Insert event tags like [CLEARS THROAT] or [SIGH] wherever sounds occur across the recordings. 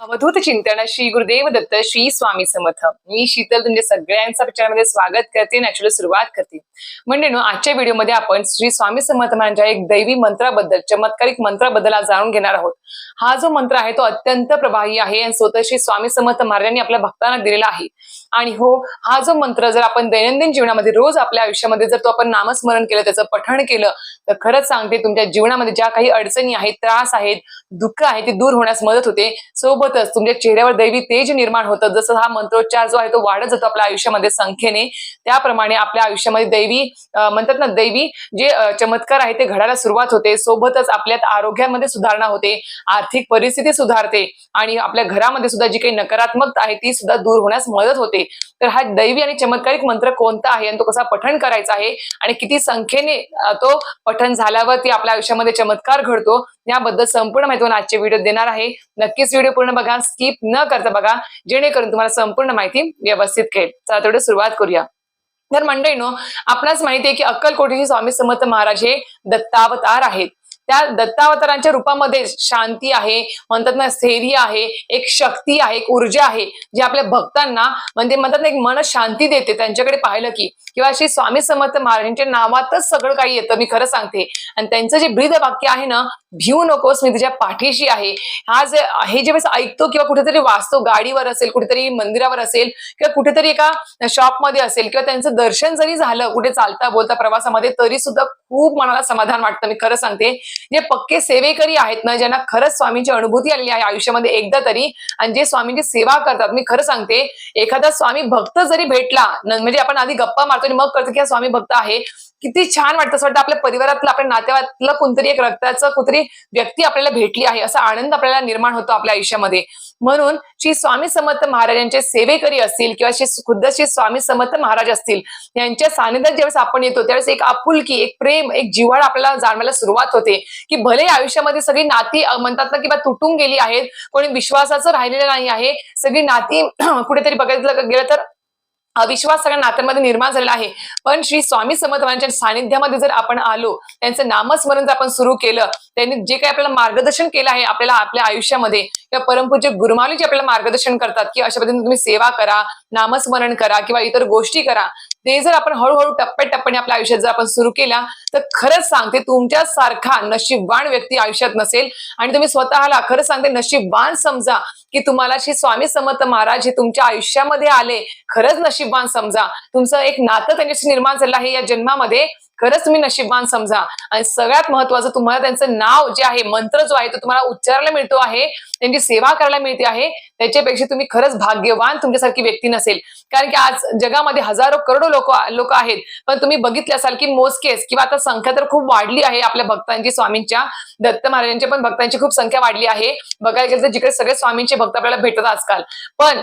अवधूत चिंतन श्री गुरुदेव दत्त श्री स्वामी समर्थ. मी शीतल तुमच्या सगळ्यांचं पिक्चरमध्ये स्वागत करते नॅचरल सुरुवात करते. म्हणजे नो आजच्या व्हिडिओमध्ये आपण श्री स्वामी समर्थ म्हणजे एक दैवी मंत्राबद्दल चमत्कारिक मंत्राबद्दल आज जाणून घेणार आहोत. हा जो मंत्र आहे तो अत्यंत प्रभावी आहे आणि स्वतः श्री स्वामी समर्थ महाराजांनी आपल्या भक्तांना दिलेला आहे. आणि हो हा जो मंत्र जर आपण दैनंदिन जीवनामध्ये रोज आपल्या आयुष्यामध्ये जर तो आपण नामस्मरण केलं त्याचं पठण केलं तर खरंच सांगते तुमच्या जीवनामध्ये ज्या काही अडचणी आहेत त्रास आहेत दुःख आहे ते दूर होण्यास मदत होते. सोबतच तुमच्या चेहऱ्यावर दैवी तेज निर्माण होतं. जसं हा मंत्रोच्चार जो आहे तो वाढत जातो आपल्या आयुष्यामध्ये संख्येने. त्याप्रमाणे आपल्या आयुष्यामध्ये दैवी म्हणतात ना दैवी जे चमत्कार आहे ते घडायला सुरुवात होते. सोबतच आपल्यात आरोग्यामध्ये सुधारणा होते. आर्थिक परिस्थिती सुधारते. आणि आपल्या घरामध्ये सुद्धा जी काही नकारात्मक आहे ती सुद्धा दूर होण्यास मदत होते. तर हा दैवी आणि चमत्कारिक मंत्र कोणता आहे? आणि तो कसा पठण करायचा आहे? आणि किती संख्येने तो पठण झाल्यावरती आपल्या आयुष्यामध्ये चमत्कार घडतो? याबद्दल संपूर्ण माहिती आजचे व्हिडिओ देणार आहे. नक्कीच व्हिडिओ पूर्ण बघा स्किप न करता बघा जेणेकरून तुम्हाला संपूर्ण माहिती व्यवस्थित कळेल. चला तेवढे सुरुवात करूया. तर मंडळीनो आपणास माहिती आहे की अक्कलकोटीचे स्वामी समर्थ महाराज हे दत्तावतार आहेत. त्या दत्तावतारांच्या रूपामध्ये शांती आहे म्हणतात ना स्थैर्य आहे एक शक्ती आहे एक ऊर्जा आहे जी आपल्या भक्तांना म्हणजे म्हणतात ना एक मन शांती देते. त्यांच्याकडे पाहिलं की किंवा श्री स्वामी समर्थ महाराजांच्या नावातच सगळं काही येतं मी खरं सांगते. आणि त्यांचं जे ब्रीद वाक्य आहे ना भिऊ नकोस मी तुझ्या पाठीशी आहे. हा जे हे जे ऐकतो किंवा कुठेतरी वाचतो गाडीवर असेल कुठेतरी मंदिरावर असेल किंवा कुठेतरी एका शॉपमध्ये असेल किंवा त्यांचं दर्शन जरी झालं कुठे चालता बोलता प्रवासामध्ये तरी सुद्धा खूप मनाला समाधान वाटतं मी खरं सांगते. जे पक्के सेवेकरी आहेत ना ज्यांना खरंच स्वामींची अनुभूती आलेली आहे आयुष्यामध्ये एकदा तरी आणि जे स्वामींची सेवा करतात मी खरं सांगते एखादा स्वामी भक्त जरी भेटला म्हणजे आपण आधी गप्पा मारतो आणि मग कळतं की हा स्वामी भक्त आहे. किती छान वाटतं असं वाटतं. आपल्या परिवारातलं आपल्या नातेवाईकातलं कोणतरी एक रक्ताचं कुठतरी व्यक्ती आपल्याला भेटली आहे. असा आनंद आपल्याला निर्माण होतो आपल्या आयुष्यामध्ये. म्हणून श्री स्वामी समर्थ महाराजांचे सेवेकरी असतील किंवा श्री खुद्द श्री स्वामी समर्थ महाराज असतील यांच्या सानिध्यात ज्यावेळेस आपण येतो त्यावेळेस एक आपुलकी एक प्रेम एक जिव्हाळ आपल्याला जाणवायला सुरुवात होते. की भले आयुष्यामध्ये सगळी नाती म्हणतात ना किंवा तुटून गेली आहेत कोणी विश्वासाचं राहिलेलं नाही आहे सगळी नाती [CLEARS THROAT] कुठेतरी बघायचं गेलं तर अविश्वास सगळ्या नात्यांमध्ये निर्माण झालेला आहे. पण श्री स्वामी समर्थांच्या सानिध्यामध्ये जर आपण आलो त्यांचं नामस्मरण जर आपण सुरू केलं त्यांनी जे काही आपल्याला मार्गदर्शन केलं आहे आपल्याला आपल्या आयुष्यामध्ये किंवा परमपूज्य गुरुमाली जे आपल्याला मार्गदर्शन करतात की अशा पद्धतीने तुम्ही सेवा करा नामस्मरण करा किंवा इतर गोष्टी करा ते जर आपण हळूहळू टप्प्याटप्प्याने आपल्या आयुष्यात जर आपण सुरू केला तर खरंच सांगते तुमच्या सारखा नशीबवान व्यक्ती आयुष्यात नसेल. आणि तुम्ही स्वतःला खरं सांगते नशीबवान समजा की तुम्हाला श्री स्वामी समर्थ महाराज हे तुमच्या आयुष्यामध्ये आले. खरंच नशीबवान समजा. तुमचं एक नातं त्यांच्याशी निर्माण झालं आहे. या जन्मामध्ये खरंच तुम्ही नशीबवान समजा. आणि सगळ्यात महत्वाचं तुम्हाला त्यांचं नाव जे आहे मंत्र जो आहे तो तुम्हाला उच्चारायला मिळतो आहे. त्यांची सेवा करायला मिळते आहे. त्याच्यापेक्षा तुम्ही खरंच भाग्यवान तुमच्यासारखी व्यक्ती नसेल. कारण की आज जगामध्ये हजारो करोडो लोक लोक आहेत. पण तुम्ही बघितले असाल की मोजकेस किंवा आता संख्या तर खूप वाढली आहे आपल्या भक्तांची स्वामींच्या दत्त महाराजांच्या पण भक्तांची खूप संख्या वाढली आहे. बघायला गेलं तर जिकडे सगळे स्वामींचे भक्त आपल्याला भेटतात आजकाल. पण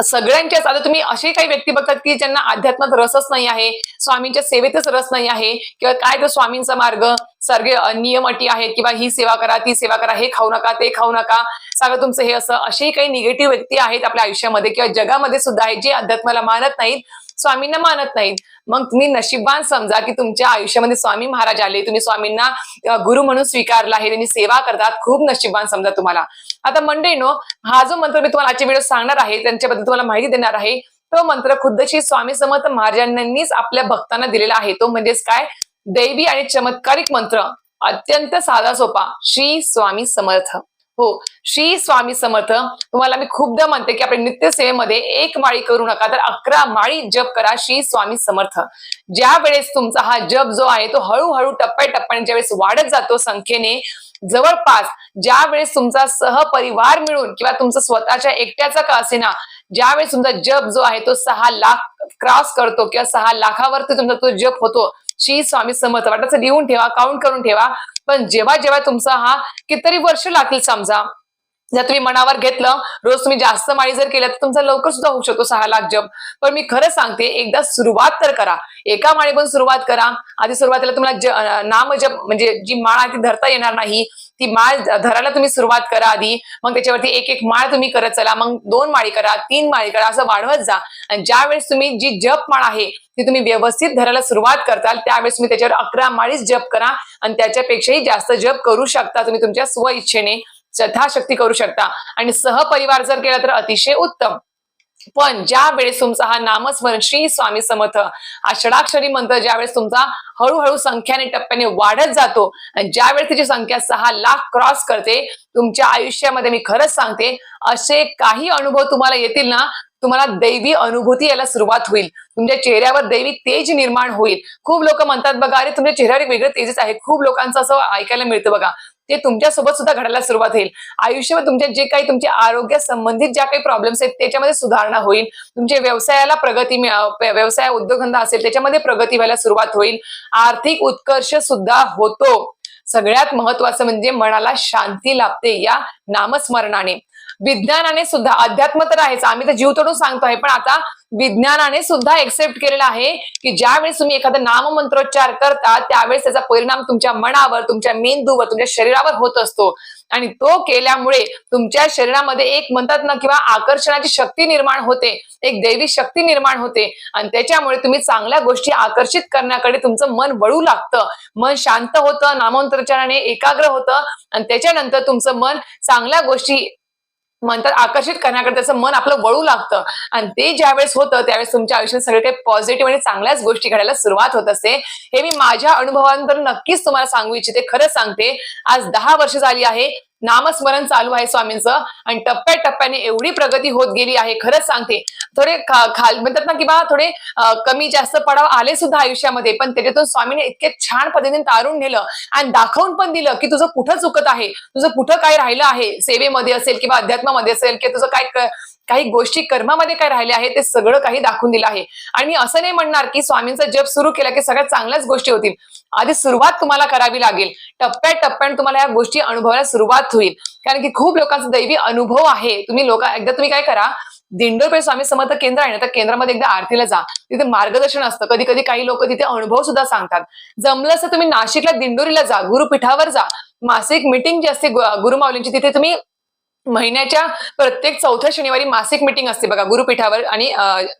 सगळ्यांच्याच आता तुम्ही असे काही व्यक्ती बघतात की ज्यांना अध्यात्मात रसच नाही आहे स्वामींच्या सेवेतच रस नाही आहे किंवा काय तर स्वामींचा मार्ग? सगळे नियम अटी आहेत किंवा ही सेवा करा ती सेवा करा हे खाऊ नका ते खाऊ नका. सगळं तुमचं हे असं असेही काही निगेटिव्ह व्यक्ती आहेत आपल्या आयुष्यामध्ये किंवा जगामध्ये सुद्धा आहेत जे अध्यात्माला मानत नाहीत स्वामींना मानत नाहीत. मग तुम्ही नशीबवान समजा की तुमच्या आयुष्यामध्ये स्वामी महाराज आले तुम्ही स्वामींना गुरु म्हणून स्वीकारला आहे त्यांनी सेवा करतात खूप नशीबवान समजा तुम्हाला. आता मंडळीनो हा जो मंत्र मी तुम्हाला आजच्या व्हिडिओ सांगणार आहे त्यांच्याबद्दल तुम्हाला माहिती देणार आहे तो मंत्र खुद्द श्री स्वामी समर्थ महाराजांनीच आपल्या भक्तांना दिलेला आहे. तो म्हणजेच काय? दैवी आणि चमत्कारिक मंत्र. अत्यंत साधा सोपा. श्री स्वामी समर्थ. हो. श्री स्वामी समर्थ तुम्हाला मी खूपदा म्हणते की आपल्या नित्यसेवेमध्ये एक माळी करू नका तर अकरा माळी जप करा श्री स्वामी समर्थ. ज्या वेळेस तुमचा हा जप जो आहे तो हळूहळू टप्प्याटप्प्याने ज्यावेळेस वाढत जातो संख्येने जवळपास ज्या वेळेस तुमचा सहपरिवार मिळून किंवा तुमचं स्वतःच्या एकट्याचा का असेना ज्यावेळेस तुमचा जप जो आहे तो सहा लाख क्रॉस करतो किंवा सहा लाखावरती तुमचा तो जप होतो श्री स्वामी समर्थ. वाटायचं लिहून ठेवा काउंट करून ठेवा. पण जेव्हा जेव्हा तुमचा हा कितीतरी वर्ष लागतील समजा जर तुम्ही मनावर घेतलं रोज तुम्ही जास्त माळी जर केल्या तर तुमचा लवकर सुद्धा होऊ शकतो सहा लाख जप. पण मी खरं सांगते एकदा सुरुवात तर करा. एका माळी पण सुरुवात करा. आधी सुरुवातीला तुम्हाला ज- नाम जप म्हणजे जी माळ आहे ती धरता येणार नाही. ती माळ धरायला तुम्ही सुरुवात करा आधी. मग त्याच्यावरती एक एक माळ तुम्ही करत चला. मग दोन माळी करा तीन माळी करा असं वाढवत जा. आणि ज्या वेळेस तुम्ही जी जप माळ आहे ती तुम्ही व्यवस्थित धरायला सुरुवात करताल त्यावेळेस तुम्ही त्याच्यावर अकरा माळीच जप करा. आणि त्याच्यापेक्षाही जास्त जप करू शकता तुम्ही तुमच्या स्व इच्छेने यथाशक्ती करू शकता. आणि सहपरिवार जर केला तर अतिशय उत्तम. पण ज्या वेळेस तुमचा हा नामस्मरण श्री स्वामी समर्थ हा षडाक्षरी मंत्र ज्यावेळेस तुमचा हळूहळू संख्याने टप्प्याने वाढत जातो आणि ज्यावेळेस त्याची संख्या सहा लाख क्रॉस करते तुमच्या आयुष्यामध्ये मी खरंच सांगते असे काही अनुभव तुम्हाला येतील ना तुम्हाला दैवी अनुभूती यायला सुरुवात होईल. तुमच्या चेहऱ्यावर दैवी तेज निर्माण होईल. खूप लोक म्हणतात बघा अरे तुमच्या चेहऱ्यावर एक वेगळं तेजच आहे. खूप लोकांचं असं ऐकायला मिळतं बघा. ते तुमच्यासोबत सुद्धा घडायला सुरुवात होईल. आयुष्यामध्ये तुमच्या जे काही तुमच्या आरोग्य संबंधित ज्या काही प्रॉब्लेम्स आहेत त्याच्यामध्ये सुधारणा होईल. तुमच्या व्यवसायाला प्रगती व्यवसाय उद्योगधंदा असेल त्याच्यामध्ये प्रगती व्हायला सुरुवात होईल. आर्थिक उत्कर्ष सुद्धा होतो. सगळ्यात महत्वाचं म्हणजे मनाला शांती लाभते या नामस्मरणाने. विज्ञानाने सुद्धा अध्यात्म तर आहेच. आम्ही तर जीव तोडून सांगतो आहे पण आता विज्ञानाने सुद्धा एक्सेप्ट केलेला आहे की ज्यावेळेस तुम्ही एखादा नाममंत्रोच्चार करता त्यावेळेस त्याचा परिणाम तुमच्या मनावर तुमच्या मेंदूवर तुमच्या शरीरावर होत असतो. आणि तो केल्यामुळे तुमच्या शरीरामध्ये एक म्हणतात ना किंवा आकर्षणाची शक्ती निर्माण होते. एक दैवी शक्ती निर्माण होते. आणि त्याच्यामुळे तुम्ही चांगल्या गोष्टी आकर्षित करण्याकडे तुमचं मन वळू लागतं. मन शांत होतं नामोंतरचाराने एकाग्र होतं. आणि त्याच्यानंतर तुमचं मन चांगल्या गोष्टी म्हणतात आकर्षित करण्याकडे त्याचं मन आपलं वळू लागतं. आणि ते ज्यावेळेस होतं त्यावेळेस तुमच्या आयुष्यात सगळे काही पॉझिटिव्ह आणि चांगल्याच गोष्टी घडायला सुरुवात होत असते. हे मी माझ्या अनुभवानंतर नक्कीच तुम्हाला सांगू इच्छिते खरंच सांगते. आज दहा वर्ष झाली आहे. नामस्मरण चालू आहे स्वामींचं. आणि टप्प्याटप्प्याने एवढी प्रगती होत गेली आहे खरंच सांगते. थोडे खाल म्हणतात ना किंवा थोडे कमी जास्त पडाव आले सुद्धा आयुष्यामध्ये पण त्याच्यातून स्वामीने इतके छान पद्धतीने तारून नेलं आणि दाखवून पण दिलं की तुझं कुठं चुकत आहे तुझं कुठं काय राहिलं आहे सेवेमध्ये असेल किंवा अध्यात्मामध्ये असेल किंवा तुझं काय काही गोष्टी कर्मामध्ये काय राहिले आहे ते सगळं काही दाखवून दिलं आहे. आणि मी असं नाही म्हणणार की स्वामींचा जप सुरू केला की सगळ्यात चांगल्याच गोष्टी होतील. आधी सुरुवात तुम्हाला करावी लागेल. टप्प्याटप्प्याने तुम्हाला या गोष्टी अनुभवायला सुरुवात होईल. कारण की खूप लोकांचा दैवी अनुभव आहे. तुम्ही लोक एकदा तुम्ही काय करा दिंडोरपे स्वामी समर्थ केंद्र आहे ना त्या केंद्रामध्ये एकदा आरतीला जा. तिथे मार्गदर्शन असतं. कधी कधी काही लोक तिथे अनुभव सुद्धा सांगतात. जमलं असं तुम्ही नाशिकला दिंडोरीला जा. गुरुपीठावर जा. मासिक मिटिंग जी असते गुरुमाऊलींची तिथे तुम्ही महिन्याच्या प्रत्येक चौथ्या शनिवारी मासिक मिटिंग असते बघा गुरुपीठावर आणि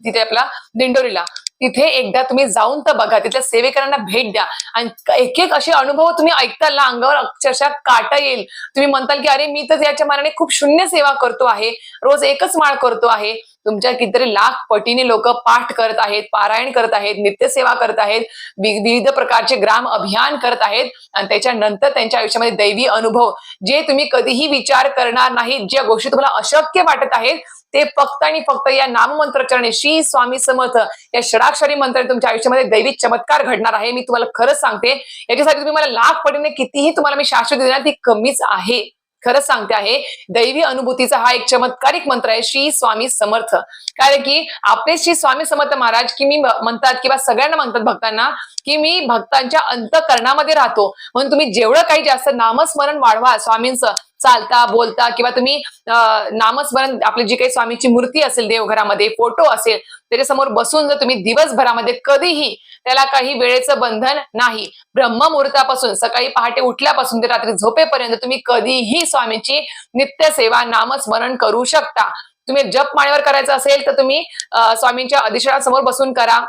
तिथे आपला दिंडोरीला. तिथे एकदा तुम्ही जाऊन तर बघा तिथल्या सेवेकरांना भेट द्या. आणि एक एक असे अनुभव तुम्ही ऐकताल ना अंगावर अक्षरशः काटा येईल. तुम्ही म्हणताल की अरे मी तर याच्या मानाने खूप शून्य सेवा करतो आहे. रोज एकच माळ करतो आहे. तुमच्या कितीतरी लाख पटीने लोक पाठ करत आहेत पारायण करत आहेत नित्यसेवा करत आहेत विविध प्रकारचे ग्राम अभियान करत आहेत आणि त्याच्यानंतर त्यांच्या आयुष्यामध्ये दैवी अनुभव. जे तुम्ही कधीही विचार करणार नाहीत ज्या गोष्टी तुम्हाला अशक्य वाटत आहेत ते फक्त आणि फक्त या नाममंत्रचरणे श्री स्वामी समर्थ या षडाक्षरी मंत्राने तुमच्या आयुष्यामध्ये दैवी चमत्कार घडणार आहे. मी तुम्हाला खरंच सांगते याच्यासाठी तुम्ही मला लाख पटीने कितीही तुम्हाला मी शाश्वत देणार ती कमीच आहे. खरंच सांगते आहे दैवी अनुभूतीचा हा एक चमत्कारिक मंत्र आहे श्री स्वामी समर्थ. कारण की आपले श्री स्वामी समर्थ महाराज की मी म्हणतात किंवा सगळ्यांना म्हणतात भक्तांना की मी भक्तांच्या अंतकरणामध्ये राहतो. म्हणून तुम्ही जेवढं काही जास्त नामस्मरण वाढवा स्वामींचं चालता बोलता किंवा तुम्ही नामस्मरण आपली जी काही स्वामीची मूर्ती असेल देवघरामध्ये फोटो असेल त्याच्यासमोर बसून जर तुम्ही दिवसभरामध्ये कधीही त्याला काही वेळेचं बंधन नाही ब्रह्ममुहूर्तापासून सकाळी पहाटे उठल्यापासून ते रात्री झोपेपर्यंत तुम्ही कधीही स्वामीची नित्यसेवा नामस्मरण करू शकता. तुम्ही जप माळेवर करायचं असेल तर तुम्ही स्वामींच्या अधिष्ठानासमोर बसून करा.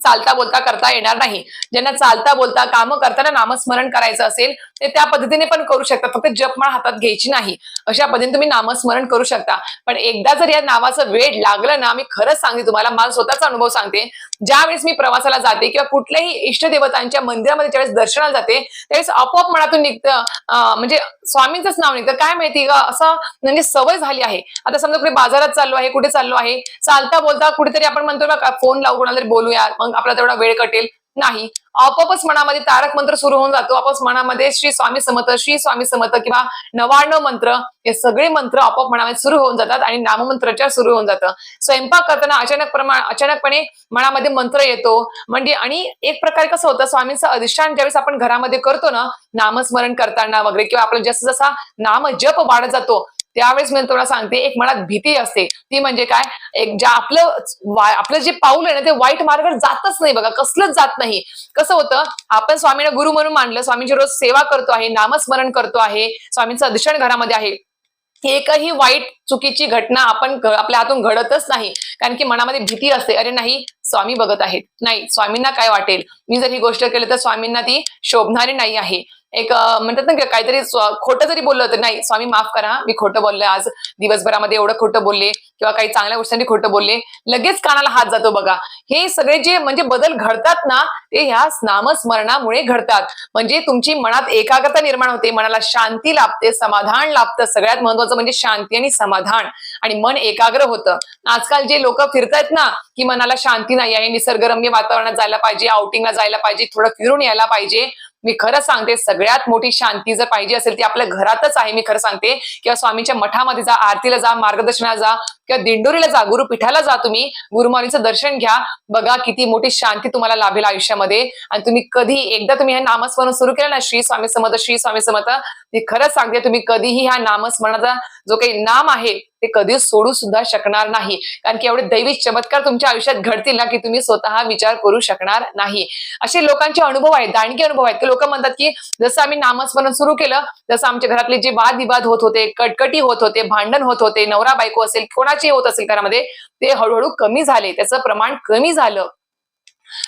चालता बोलता करता येणार नाही. ज्यांना चालता बोलता काम करताना नामस्मरण करायचं असेल ते त्या पद्धतीने पण करू शकतात. फक्त जपमाळ हातात घ्यायची नाही. अशा पद्धतीने तुम्ही नामस्मरण करू शकता. पण एकदा जर या नावाचं वेळ लागलं ना मी खरंच सांगते तुम्हाला मला स्वतःचा अनुभव सांगते. ज्यावेळेस मी प्रवासाला जाते किंवा कुठल्याही इष्टदेवतांच्या मंदिरामध्ये ज्यावेळेस दर्शनाला जाते त्यावेळेस आपोआप मनातून निघतं म्हणजे स्वामींचंच नाव निघतं. काय माहिती का असं म्हणजे सवय झाली आहे. आता समजा कुठे बाजारात चाललो आहे कुठे चाललो आहे चालता बोलता कुठेतरी आपण म्हणतो ना फोन लावू कोणाला तरी बोलूया मग आपला तेवढा वेळ कटेल. नाही. आपोआपच मनामध्ये तारक मंत्र सुरू होऊन जातो. आपोआप मनामध्ये श्री स्वामी समर्थ श्री स्वामी समत किंवा नवाण्णव मंत्र हे सगळे मंत्र आपोआप मनामध्ये सुरू होऊन जातात आणि नाममंत्रच्या सुरू होऊन जातं. स्वयंपाक करताना अचानक प्रमाण अचानकपणे मनामध्ये मंत्र येतो. म्हणजे आणि एक प्रकारे कसं होतं स्वामींचं अधिष्ठान ज्यावेळेस आपण घरामध्ये करतो ना नामस्मरण करताना वगैरे किंवा आपला जसं जसा नाम जप वाढत जातो त्यावेळेस मी तुम्हाला सांगते एक मनात भीती असते. ती म्हणजे काय? एक ज्या आपलं आपलं जे पाऊल आहे ना ते वाईट मार्गावर जातच नाही बघा कसलंच जात नाही. कसं होतं? आपण स्वामींना गुरु म्हणून मानलं स्वामींची रोज सेवा करतो आहे नामस्मरण करतो आहे स्वामींचं अधिष्ठान घरामध्ये आहे. एकही वाईट चुकीची घटना आपण आपल्या हातून घडतच नाही. कारण की मनामध्ये भीती असते अरे नाही स्वामी बघत आहेत. नाही स्वामींना काय वाटेल? मी जर ही गोष्ट केली तर स्वामींना ती शोभणारी नाही आहे. एक म्हणतात ना काहीतरी खोटं जरी बोललं तर नाही स्वामी माफ करा मी खोटं बोलले आज. दिवसभरामध्ये एवढं खोटं बोलले किंवा काही चांगल्या गोष्टींनी खोटं बोलले. लगेच कानाला हात जातो बघा. हे सगळे जे म्हणजे बदल घडतात ना ते ह्या नामस्मरणामुळे घडतात. म्हणजे तुमची मनात एकाग्रता निर्माण होते मनाला शांती लाभते समाधान लाभतं. सगळ्यात महत्वाचं म्हणजे शांती आणि समाधान. आणि मन एकाग्र होतं. आजकाल जे लोक फिरतायत ना की मनाला शांती नाही आहे निसर्गरम्य वातावरणात जायला पाहिजे आउटिंगला जायला पाहिजे थोडं फिरून यायला पाहिजे मी खरं सांगते सगळ्यात मोठी शांती जर पाहिजे असेल ती आपल्या घरातच आहे मी खरं सांगते. किंवा स्वामींच्या मठामध्ये जा आरतीला जा मार्गदर्शनाला जा किंवा दिंडोरीला जा गुरुपीठाला जा तुम्ही गुरुमाऊलीचं दर्शन घ्या. बघा किती मोठी शांती तुम्हाला लाभेल आयुष्यामध्ये. आणि तुम्ही कधी एकदा तुम्ही हे नामस्मरण सुरू केलं ना श्री स्वामी समर्थ श्री स्वामी समर्थ मी खरंच सांगते तुम्ही कधीही ह्या नामस्मरणाचा जो काही नाम आहे ते कधीच सोडू सुद्धा शकणार नाही. कारण की एवढे दैवी चमत्कार तुमच्या आयुष्यात घडतील ना की तुम्ही स्वतः विचार करू शकणार नाही. असे लोकांचे अनुभव आहेत दाणके अनुभव आहेत लोक म्हणतात की जसं आम्ही नामस्मरण सुरू केलं जसं आमच्या घरातले जे वादविवाद होत होते कटकटी होत होते भांडण होत होते नवरा बायको असेल जे होत असेल घरामध्ये ते हळूहळू कमी झाले त्याचं प्रमाण कमी झालं.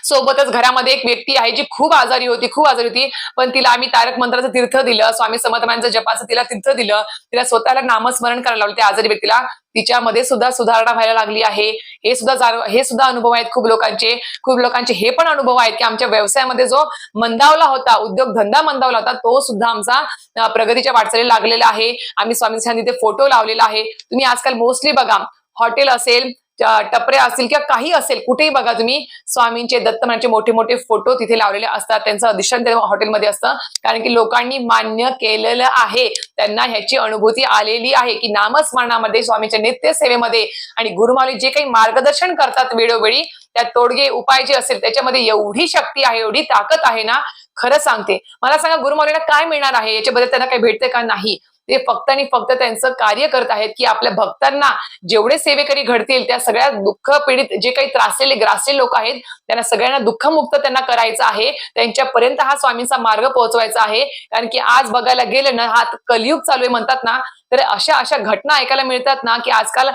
सोबतच घरामध्ये एक व्यक्ती आहे जी खूप आजारी होती खूप आजारी होती. पण तिला आम्ही तारक मंत्राचं तीर्थ दिलं स्वामी समर्थांचं जपाचं तिला तीर्थ दिलं. तिला स्वतःला नामस्मरण करायला लावलं. त्या आजारी व्यक्तीला तिच्यामध्ये सुद्धा सुधारणा व्हायला लागली आहे. हे सुद्धा हे सुद्धा अनुभव आहेत खूप लोकांचे. खूप लोकांचे हे पण अनुभव आहेत की आमच्या व्यवसायामध्ये जो मंदावला होता उद्योग धंदा मंदावला होता तो सुद्धा आमचा प्रगतीच्या वाटचाली लागलेला आहे. आम्ही स्वामी तिथे फोटो लावलेला आहे. तुम्ही आजकाल मोस्टली बघा हॉटेल असेल टपऱ्या असतील किंवा काही असेल कुठेही बघा तुम्ही स्वामींचे दत्तमानाचे मोठे मोठे फोटो तिथे लावलेले असतात. त्यांचं अधिष्ठान त्या हॉटेलमध्ये असतं. कारण की लोकांनी मान्य केलेलं आहे. त्यांना ह्याची अनुभूती आलेली आहे की नामस्मरणामध्ये स्वामींच्या नित्य सेवेमध्ये आणि गुरुमावली जे काही मार्गदर्शन करतात वेळोवेळी त्या तोडगे उपाय जे असेल त्याच्यामध्ये एवढी शक्ती आहे एवढी ताकद आहे ना खरं सांगते. मला सांगा गुरुमावलीला काय मिळणार आहे? याच्याबद्दल त्यांना काही भेटते का नाही? ते फक्त आणि फक्त त्यांचं कार्य करत आहेत की आपल्या भक्तांना जेवढे सेवेकरी घडतील त्या सगळ्या दुःख पीडित जे काही त्रासलेले ग्रासले लोक आहेत त्यांना सगळ्यांना दुःखमुक्त त्यांना करायचं आहे. त्यांच्यापर्यंत हा स्वामींचा मार्ग पोहोचवायचा आहे. कारण की आज बघायला गेलं ना हा कलियुग चालू आहे म्हणतात ना तर अशा अशा घटना ऐकायला मिळतात ना की आजकाल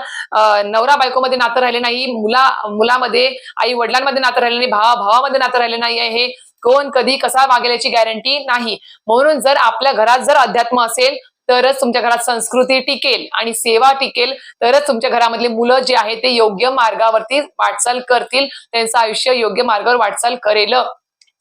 नवरा बायकोमध्ये नातं राहिले नाही मुला मुलामध्ये आई वडिलांमध्ये नातं राहिले नाही भावा भावामध्ये नातं राहिले नाही आहे. हे कोण कधी कसा वागेल याची गॅरंटी नाही. म्हणून जर आपल्या घरात जर अध्यात्म असेल तरच तुमच्या घरात संस्कृती टिकेल आणि सेवा टिकेल तरच तुमच्या घरामधली मुलं जे आहेत ते योग्य मार्गावरती वाटचाल करतील त्यांचं आयुष्य योग्य मार्गावर वाटचाल करेल.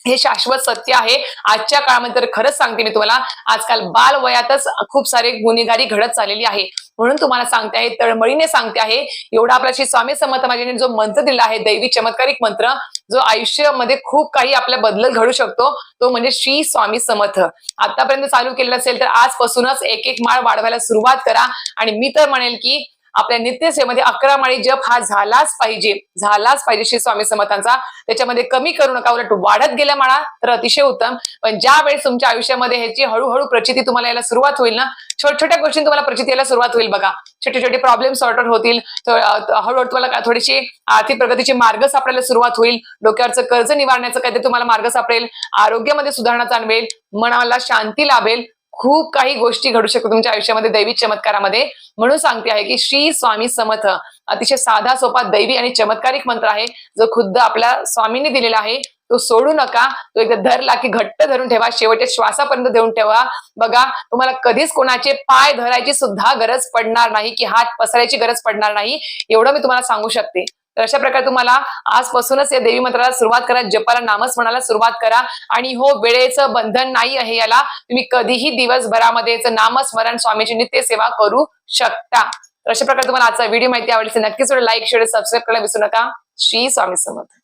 हे शाश्वत सत्य आहे. आजच्या काळामध्ये तर खरंच सांगते मी तुम्हाला आजकाल बाल वयातच खूप सारे गुन्हेगारी घडत चाललेली आहे. म्हणून तुम्हाला सांगते आहे तळमळीने सांगते आहे एवढा आपला श्री स्वामी समर्थ माझ्याने जो मंत्र दिला आहे दैवी चमत्कारिक मंत्र जो आयुष्यामध्ये खूप काही आपल्या बदल घडू शकतो तो म्हणजे श्री स्वामी समर्थ. आतापर्यंत चालू केलेला असेल तर आजपासूनच एक एक माळ वाढवायला सुरुवात करा. आणि मी तर म्हणेल की आपल्या नित्यसेमध्ये अकरा माळी जप हा झालाच पाहिजे. झालाच पाहिजे श्री स्वामी समर्थांचा. त्याच्यामध्ये कमी करू नका उलट वाढत गेल्या माळा तर अतिशय उत्तम. पण ज्या वेळेस तुमच्या आयुष्यामध्ये ह्याची हळूहळू प्रचिती तुम्हाला यायला सुरुवात होईल ना छोट्या छोट्या गोष्टी तुम्हाला प्रचिती यायला सुरुवात होईल बघा. छोटे छोटे प्रॉब्लेम सॉर्ट आउट होतील हळूहळू तुम्हाला थोडीशी आर्थिक प्रगतीचे मार्ग सापडायला सुरुवात होईल. डोक्यावरचं कर्ज निवारण्याचं काहीतरी तुम्हाला मार्ग सापडेल. आरोग्यामध्ये सुधारणा जाणवेल. मनाला शांती लाभेल. खूप काही गोष्टी घडू शकतात तुमच्या आयुष्यामध्ये दैवी चमत्कारामध्ये. म्हणून सांगते आहे की श्री स्वामी समर्थ अतिशय साधा सोपा दैवी आणि चमत्कारिक मंत्र आहे. जो खुद्द आपल्या स्वामींनी दिलेला आहे. तो सोडू नका. तो एकदा धरला की घट्ट धरून ठेवा. शेवटच्या श्वासापर्यंत देऊन ठेवा. बघा तुम्हाला कधीच कोणाचे पाय धरायची सुद्धा गरज पडणार नाही की हात पसरायची गरज पडणार नाही. एवढं मी तुम्हाला सांगू शकते. तर अशा प्रकारे तुम्हाला आजपासूनच या देवी मंत्राला सुरुवात करा जपाला नामस्मरणाला सुरुवात करा. आणि हो वेळेचं बंधन नाही आहे याला तुम्ही कधीही दिवसभरामध्ये याचं नामस्मरण स्वामीची नित्य सेवा करू शकता. तर अशा प्रकारे तुम्हाला आजचा व्हिडिओ माहिती आवडली नक्कीच लाईक शेअर सबस्क्राईब करायला विसरू नका. श्री स्वामी समर्थ.